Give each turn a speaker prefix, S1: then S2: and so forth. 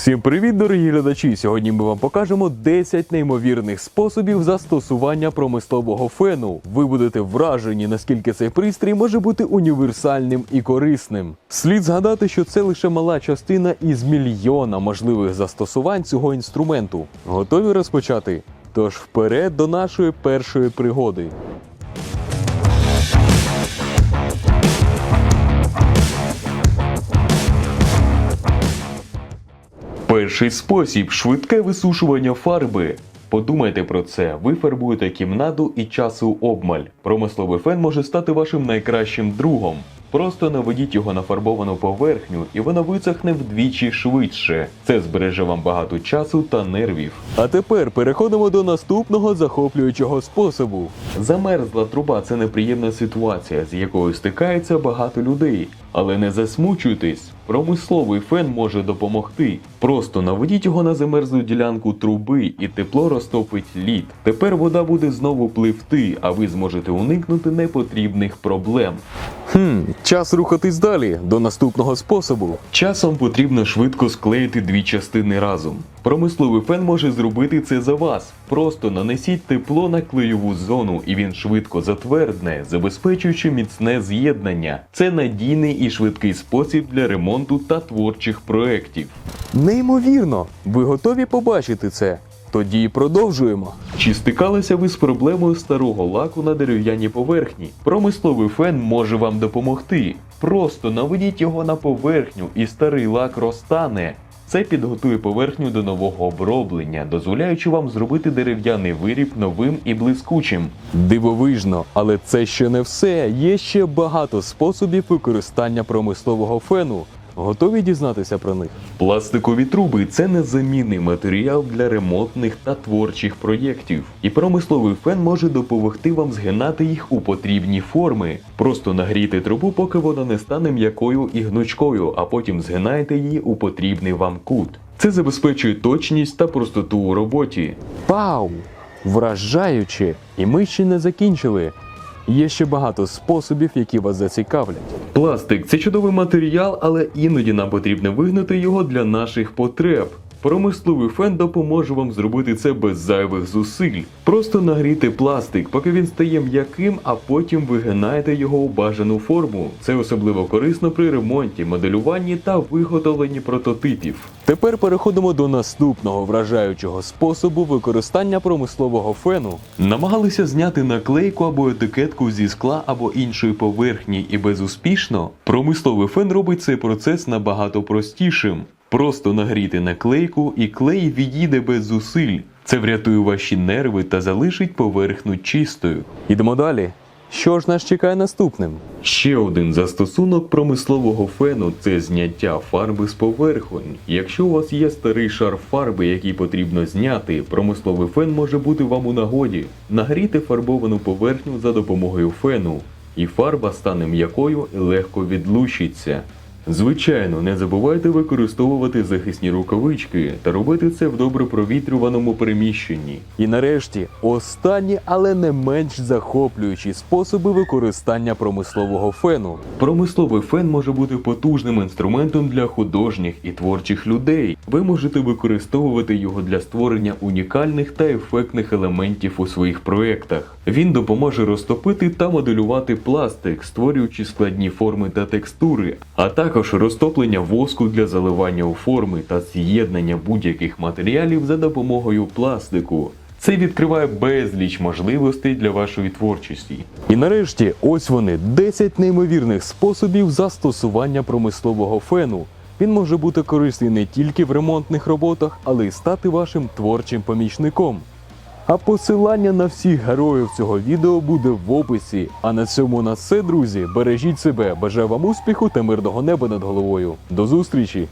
S1: Всім привіт, дорогі глядачі! Сьогодні ми вам покажемо 10 неймовірних способів застосування промислового фену. Ви будете вражені, наскільки цей пристрій може бути універсальним і корисним. Слід згадати, що це лише мала частина із мільйона можливих застосувань цього інструменту. Готові розпочати? Тож вперед до нашої першої пригоди. Перший спосіб швидке висушування фарби. Подумайте про це. Ви фарбуєте кімнату і часу обмаль. Промисловий фен може стати вашим найкращим другом. Просто наведіть його на фарбовану поверхню, і воно висохне вдвічі швидше. Це збереже вам багато часу та нервів. А тепер переходимо до наступного захоплюючого способу. Замерзла труба це неприємна ситуація, з якою стикається багато людей. Але не засмучуйтесь, промисловий фен може допомогти. Просто наведіть його на замерзлу ділянку труби, і тепло розтопить лід. Тепер вода буде знову пливти, а ви зможете уникнути непотрібних проблем. Хм, час рухатись далі до наступного способу. Часом потрібно швидко склеїти дві частини разом. Промисловий фен може зробити це за вас. Просто нанесіть тепло на клеєву зону, і він швидко затвердне, забезпечуючи міцне з'єднання. Це надійний і швидкий спосіб для ремонту та творчих проєктів. Неймовірно! Ви готові побачити це? Тоді продовжуємо. Чи стикалися ви з проблемою старого лаку на дерев'яній поверхні? Промисловий фен може вам допомогти. Просто наведіть його на поверхню і старий лак розтане. Це підготує поверхню до нового оброблення, дозволяючи вам зробити дерев'яний виріб новим і блискучим. Дивовижно, але це ще не все. Є ще багато способів використання промислового фену. Готові дізнатися про них? Пластикові труби це незамінний матеріал для ремонтних та творчих проєктів. І промисловий фен може допомогти вам згинати їх у потрібні форми. Просто нагрійте трубу, поки вона не стане м'якою і гнучкою, а потім згинайте її у потрібний вам кут. Це забезпечує точність та простоту у роботі. Пау! Вражаюче! І ми ще не закінчили. Є ще багато способів, які вас зацікавлять. Пластик це чудовий матеріал, але іноді нам потрібно вигнати його для наших потреб. Промисловий фен допоможе вам зробити це без зайвих зусиль. Просто нагрійте пластик, поки він стає м'яким, а потім вигинаєте його у бажану форму. Це особливо корисно при ремонті, моделюванні та виготовленні прототипів. Тепер переходимо до наступного вражаючого способу використання промислового фену. Намагалися зняти наклейку або етикетку зі скла або іншої поверхні і безуспішно. Промисловий фен робить цей процес набагато простішим. Просто нагріти наклейку і клей відійде без зусиль. Це врятує ваші нерви та залишить поверхню чистою. Ідемо далі. Що ж нас чекає наступним? Ще один застосунок промислового фену це зняття фарби з поверхонь. Якщо у вас є старий шар фарби, який потрібно зняти, промисловий фен може бути вам у нагоді. Нагріти фарбовану поверхню за допомогою фену, і фарба стане м'якою і легко відлущиться. Звичайно, не забувайте використовувати захисні рукавички та робити це в добре провітрюваному приміщенні. І нарешті останні, але не менш захоплюючі способи використання промислового фену. Промисловий фен може бути потужним інструментом для художніх і творчих людей. Ви можете використовувати його для створення унікальних та ефектних елементів у своїх проєктах. Він допоможе розтопити та моделювати пластик, створюючи складні форми та текстури, а також розтоплення воску для заливання у форми та з'єднання будь-яких матеріалів за допомогою пластику. Це відкриває безліч можливостей для вашої творчості. І нарешті, ось вони 10 неймовірних способів застосування промислового фену. Він може бути корисний не тільки в ремонтних роботах, але й стати вашим творчим помічником. А посилання на всіх героїв цього відео буде в описі. А на цьому на все, друзі. Бережіть себе, бажаю вам успіху та мирного неба над головою. До зустрічі!